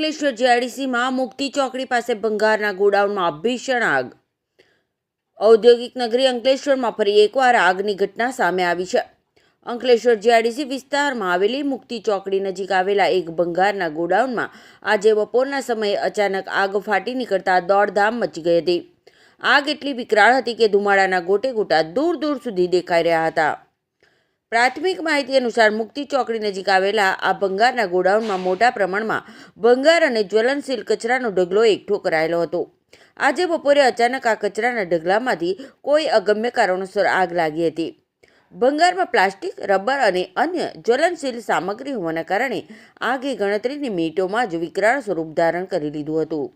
અંકલેશ્વર જીઆઈડીસીમાં મુક્તિ ચોકડી પાસે ભંગારના ગોડાઉનમાં ભીષણ આગ. ઔદ્યોગિક નગરી અંકલેશ્વરમાં ફરી એકવાર આગની ઘટના સામે આવી છે. અંકલેશ્વર જીઆઈડીસી વિસ્તારમાં આવેલી મુક્તિ ચોકડી નજીક આવેલા એક ભંગારના ગોડાઉનમાં આજે બપોરના સમયે અચાનક આગ ફાટી નીકળતા દોડધામ મચી ગઈ હતી. આગ એટલી વિકરાળ હતી કે ધુમાડાના ગોટે ગોટા દૂર દૂર સુધી દેખાઈ રહ્યા હતા. પ્રાથમિક માહિતી અનુસાર મુક્તિ ચોકડી નજીક આવેલા આ ભંગારના ગોડાઉનમાં મોટા પ્રમાણમાં ભંગાર અને જ્વલનશીલ કચરાનો ઢગલો એકઠો કરાયેલો હતો. આજે બપોરે અચાનક આ કચરાના ઢગલામાંથી કોઈ અગમ્ય કારણોસર આગ લાગી હતી. ભંગારમાં પ્લાસ્ટિક, રબર અને અન્ય જ્વલનશીલ સામગ્રી હોવાના કારણે આગે ગણતરીની મિનિટોમાં જ વિકરાળ સ્વરૂપ ધારણ કરી લીધું હતું.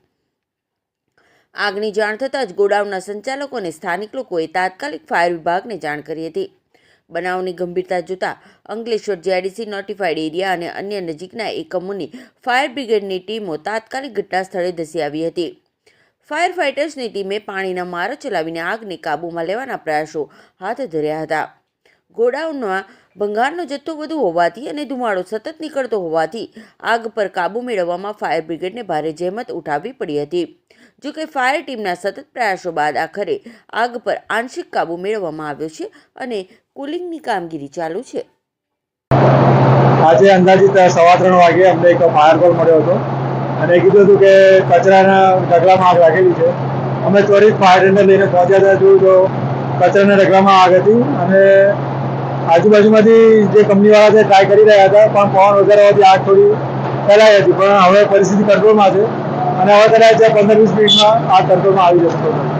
આગની જાણ થતાં જ ગોડાઉનના સંચાલકો અને સ્થાનિક લોકોએ તાત્કાલિક ફાયર વિભાગને જાણ કરી હતી. બનાવની ગંભીરતા જોતા અંકલેશ્વર જીઆઈડીસી નોટિફાઈડ એરિયા અને અન્ય નજીકના એકમોની ફાયર બ્રિગેડની ટીમો તાત્કાલિક ઘટના સ્થળે ધસી આવી હતી. ફાયર ફાઇટર્સની ટીમે પાણીના મારો ચલાવીને આગને કાબૂમાં લેવાના પ્રયાસો હાથ ધર્યા હતા. ગોડાઉનમાં ભંગારનો જથ્થો વધુ હોવાથી અને ધુમાડો સતત નીકળતો હોવાથી આગ પર કાબૂ મેળવવામાં ફાયર બ્રિગેડને ભારે જહેમત ઉઠાવવી પડી હતી. જો કે ફાયર ટીમના સતત પ્રયાસો બાદ આખરે આગ પર આંશિક કાબૂ મેળવવામાં આવ્યો છે અને કુલિંગની કામગીરી ચાલુ છે. આજે અંદાજિત સવા ત્રણ વાગે અમને એક ફાયર કોલ મળ્યો હતો અને કીધું હતું કે કચરાના ઢગલામાં આગ લાગેલી છે. અમે ત્વરિત ફાયર ટેન્ડર લઈને પહોંચ્યા હતા. જોયું તો કચરાના ઢગલામાં આગ હતી અને આજુબાજુમાંથી જે કંપનીવાળા છે ટ્રાય કરી રહ્યા હતા, પણ પવન વગેરે હોવાથી આગ થોડી ફેલાઈ હતી પણ હવે પરિસ્થિતિ કંટ્રોલમાં છે અને હવે કદાચ પંદર વીસ મિનિટમાં આગ કંટ્રોલમાં આવી જશે.